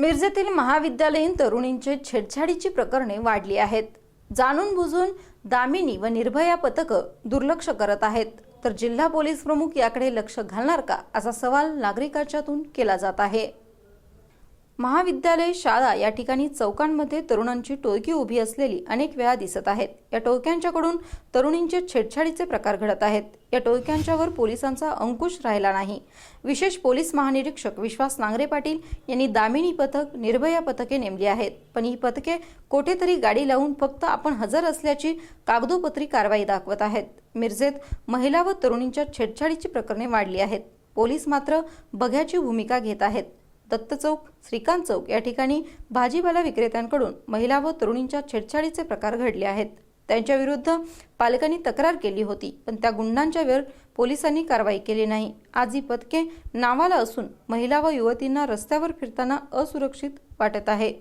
मिरजेतील महाविद्यालयीन तरुणींचे छेडछाडीची प्रकरणे वाढली आहेत. जाणून बुजून दामिनी व निर्भया पथकं दुर्लक्ष करत आहेत. तर जिल्हा पोलीस प्रमुख याकडे लक्ष घालणार का? असा सवाल नागरिकांच्यातून केला जात आहे. महाविद्यालय शाळा या ठिकाणी चौकांमध्ये तरुणांची टोळकी उभी असलेली अनेक वेळा दिसत आहेत. या टोळक्यांच्याकडून तरुणींचे छेडछाडीचे प्रकार घडत आहेत. या टोळक्यांच्यावर पोलिसांचा अंकुश राहिला नाही. विशेष पोलीस महानिरीक्षक विश्वास नांगरे पाटील यांनी दामिनी पथक निर्भया पथके नेमली आहेत. पण ही पथके कोठेतरी गाडी लावून फक्त आपण हजर असल्याची कागदोपत्री कारवाई दाखवत आहेत. मिरजेत महिला व तरुणींच्या छेडछाडीची प्रकरणे वाढली आहेत. पोलीस मात्र बघ्याची भूमिका घेत आहेत. दत्त चौक श्रीकांत चौक या ठिकाणी भाजीपाला विक्रेत्यांकडून महिला व तरुणींच्या छेडछाडीचे प्रकार घडले आहेत. त्यांच्या विरुद्ध पालकांनी तक्रार केली होती पण त्या गुंडांच्यावर पोलिसांनी कारवाई केली नाही. आज ही पथके नावाला असून महिला व युवतींना रस्त्यावर फिरताना असुरक्षित वाटत आहे.